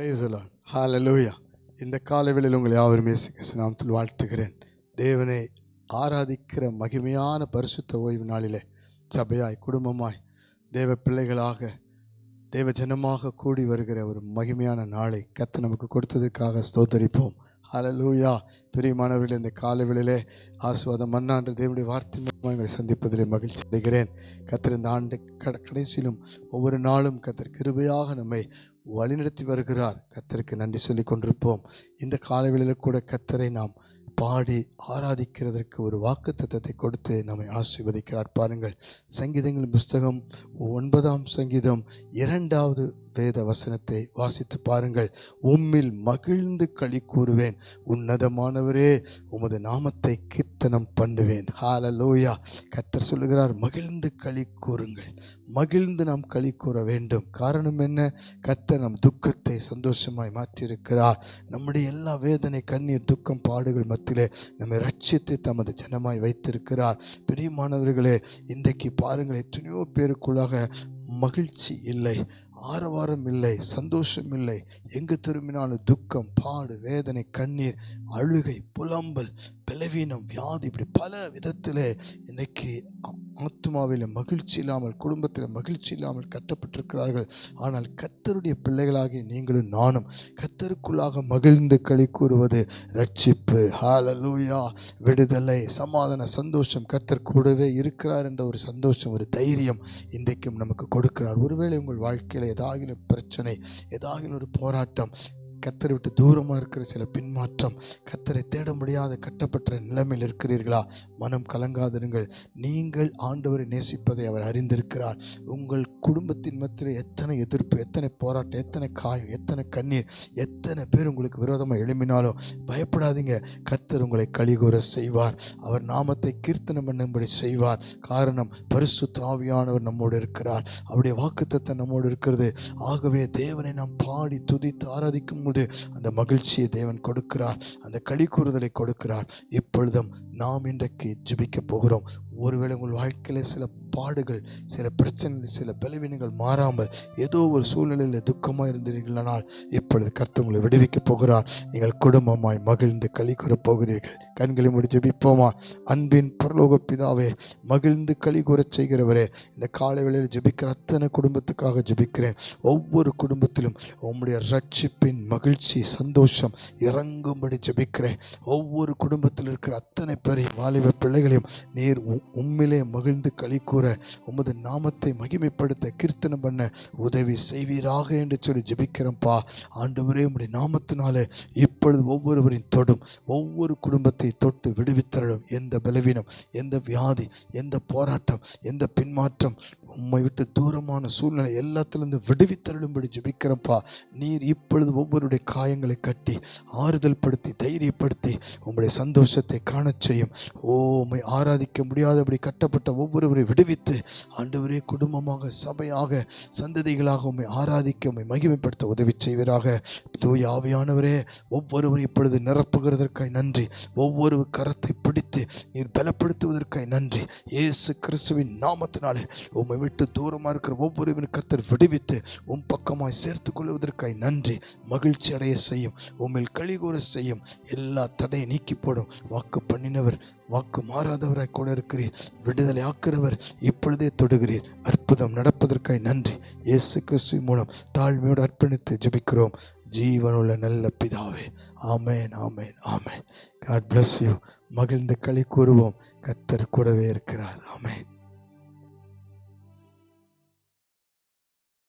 பிரைசலான் ஹalleluya இந்த காலவெளியில் உங்களை யாவரும் இயேசு நாமத்தில் வாழ்த்துகிறேன். தேவனை ஆராதிக்கிற மகிமையான பரிசுத்த ஓய்வு நாளிலே சபையாய் குடும்பமாய் தேவ பிள்ளைகளாக தேவ ஜனமாக கூடி வருகிற ஒரு மகிமையான நாளை கத்தை நமக்கு கொடுத்ததுக்காக ஸ்தோத்தரிப்போம். ஹalleluya. பிரியமானவர்கள் இந்த காலவேளையிலே ஆசுவாதம் மன்னாண்டு தேவனுடைய வார்த்தை மூலமாக எங்களை சந்திப்பதிலே மகிழ்ச்சி அடைகிறேன். கத்தர் இந்த ஆண்டு கட கடைசியிலும் ஒவ்வொரு நாளும் கத்திர கிருபையாக நம்மை வழிநடத்தி வருகிறார். கத்தருக்கு நன்றி சொல்லி கொண்டிருப்போம். இந்த காலவெளியில் கூட கத்தரை நாம் பாடி ஆராதிக்கிறதற்கு ஒரு வாக்கு தத்துவத்தை கொடுத்து நம்மை ஆசீர்வதிக்கிறார். பாருங்கள் சங்கீதங்கள் புஸ்தகம் ஒன்பதாம் சங்கீதம் இரண்டாவது வேத வசனத்தை வாசித்து பாருங்கள். உம்மில் மகிழ்ந்து களி கூறுவேன். உன்னதமானவரே உமது நாமத்தை கீர்த்தனம் பண்ணுவேன். ஹாலலோயா கத்தர் சொல்லுகிறார் மகிழ்ந்து களி கூறுங்கள். மகிழ்ந்து நாம் களி கூற வேண்டும். காரணம் என்ன? கத்தர் நம் துக்கத்தை சந்தோஷமாய் மாற்றியிருக்கிறார். நம்முடைய எல்லா வேதனை கண்ணீர் துக்கம் பாடுகள் மத்தியிலே நம்மை ரட்சித்து தமது ஜனமாய் வைத்திருக்கிறார். பிரியமானவர்களே இன்றைக்கு பாருங்கள் எத்தனையோ பேருக்குள்ளாக மகிழ்ச்சி இல்லை. ஆரவாரம் இல்லை சந்தோஷம் இல்லை. எங்கு திரும்பினாலும் துக்கம் பாடு வேதனை கண்ணீர் அழுகை புலம்பல் பலவீனம் வியாதி இப்படி பல விதத்தில் இன்னைக்கு ஆத்மாவில் மகிழ்ச்சி இல்லாமல் குடும்பத்தில் மகிழ்ச்சி இல்லாமல் கட்டப்பட்டிருக்கிறார்கள். ஆனால் கத்தருடைய பிள்ளைகளாகிய நீங்களும் நானும் கத்தருக்குள்ளாக மகிழ்ந்து களி கூறுவது ரட்சிப்பு. ஹாலலூயா விடுதலை சமாதான சந்தோஷம் கத்தர் கூடவே இருக்கிறார் என்ற ஒரு சந்தோஷம் ஒரு தைரியம் இன்றைக்கும் நமக்கு கொடுக்கிறார். ஒருவேளை உங்கள் வாழ்க்கையில் ஏதாகிலும் பிரச்சனை ஏதாகிலும் ஒரு போராட்டம் கத்தரை விட்டு தூரமாக இருக்கிற சில பின்மாற்றம் கத்தரை தேட முடியாத கட்டப்பட்ட நிலைமையில் இருக்கிறீர்களா? மனம் கலங்காதிருங்கள். நீங்கள் ஆண்டவரை நேசிப்பதை அவர் அறிந்திருக்கிறார். உங்கள் குடும்பத்தின் மத்தியில் எத்தனை எதிர்ப்பு எத்தனை போராட்டம் எத்தனை காயம் எத்தனை கண்ணீர் எத்தனை பேர் உங்களுக்கு விரோதமாக எழும்பினாலும் பயப்படாதீங்க. கர்த்தர் உங்களை கழிகூற செய்வார். அவர் நாமத்தை கீர்த்தனம் பண்ணும்படி செய்வார். காரணம் பரிசு தாவியானவர் நம்மோடு இருக்கிறார். அவருடைய வாக்குத்தத்தை நம்மோடு இருக்கிறது. ஆகவே தேவனை நாம் பாடி துதித்து ஆராதிக்கும் உங்களுடைய அந்த மகிழ்ச்சியை தேவன் கொடுக்கிறார் அந்த களி கூறுதலை கொடுக்கிறார். இப்பொழுதும் நாம் இன்றைக்கு ஜெபிக்க போகிறோம். ஒருவேளை உங்கள் வாழ்க்கையில் சில பாடுகள் சில பிரச்சனைகள் சில பலவீனங்கள் மாறாமல் ஏதோ ஒரு சூழ்நிலையில் துக்கமாக இருந்தீர்களானால் இப்பொழுது கர்த்தர் உங்களை விடுவிக்க போகிறார். நீங்கள் குடும்பமாய் மகிழ்ந்து களி கூறப் போகிறீர்கள். கண்களை முடிச்சு ஜெபிப்போமா? அன்பின் பரலோக பிதாவே மகிழ்ந்து களி கூறச் செய்கிறவரே இந்த காலை வேளையில் ஜெபிக்கிற அத்தனை குடும்பத்துக்காக ஜெபிக்கிறேன். ஒவ்வொரு குடும்பத்திலும் உம்முடைய ரட்சிப்பின் மகிழ்ச்சி சந்தோஷம் இறங்கும்படி ஜெபிக்கிறேன். ஒவ்வொரு குடும்பத்தில் இருக்கிற அத்தனை பேரையும் வாலிப பிள்ளைகளையும் நீர் உ- உம்மிலே மகிழ்ந்து களி கூற உமது நாமத்தை மகிமைப்படுத்த கீர்த்தனம் பண்ண உதவி செய்வீராக என்று சொல்லி ஜெபிக்கிறோம்ப்பா. ஆண்டவரே உம்முடைய நாமத்தினால இப்பொழுது ஒவ்வொருவரின் தொடும் ஒவ்வொரு குடும்பத்தை தொட்டு விடுவித்தரடும் எந்த பலவீனம் எந்த வியாதி எந்த போராட்டம் எந்த பின்மாற்றம் உம்மை விட்டு தூரமான சூழ்நிலை எல்லாத்திலிருந்து விடுவித்தருளும்படி ஜெபிக்கிறோம்ப்பா. நீர் இப்பொழுது ஒவ்வொருடைய காயங்களை கட்டி ஆறுதல் படுத்தி தைரியப்படுத்தி உம்முடைய சந்தோஷத்தை காணச் செய்யும். ஓ உம்மை ஆராதிக்க முடியாதபடி கட்டப்பட்ட ஒவ்வொருவரை விடுவித்து ஆண்டவரே குடும்பமாக சபையாக சந்ததிகளாக உண்மை ஆராதிக்க உண்மை மகிமைப்படுத்த உதவி செய்வராக. தூய் ஆவியானவரே ஒவ்வொருவரும் இப்பொழுது நிரப்புகிறதற்காய் நன்றி. ஒவ்வொரு கரத்தை பிடித்து நீர் பலப்படுத்துவதற்காய் நன்றி. இயேசு கிறிஸ்துவின் நாமத்தினாலே உம்மை விட்டு தூரமாக இருக்கிற ஒவ்வொருவரின் கத்தர் விடுவித்து உன் பக்கமாய் சேர்த்து கொள்வதற்காய் நன்றி. மகிழ்ச்சி அடைய செய்யும் உண்மையில் கழிகூற செய்யும் எல்லா தடையை நீக்கி போடும். வாக்கு பண்ணினவர் வாக்கு மாறாதவராய் கூட இருக்கிறீர். விடுதலை ஆக்கிறவர் இப்பொழுதே தொடுகிறீர் அற்புதம் நடப்பதற்காய் நன்றி. இயேசு கிறிஸ்து மூலம் தாழ்மையோடு அர்ப்பணித்து ஜபிக்கிறோம். ஜீவனுள்ள நல்ல பிதாவே. ஆமேன் ஆமேன் ஆமேன். காட் பிளஸ் யூ மகிழ்ந்து களி கூறுவோம். கத்தர் கூடவே இருக்கிறார். ஆமேன்.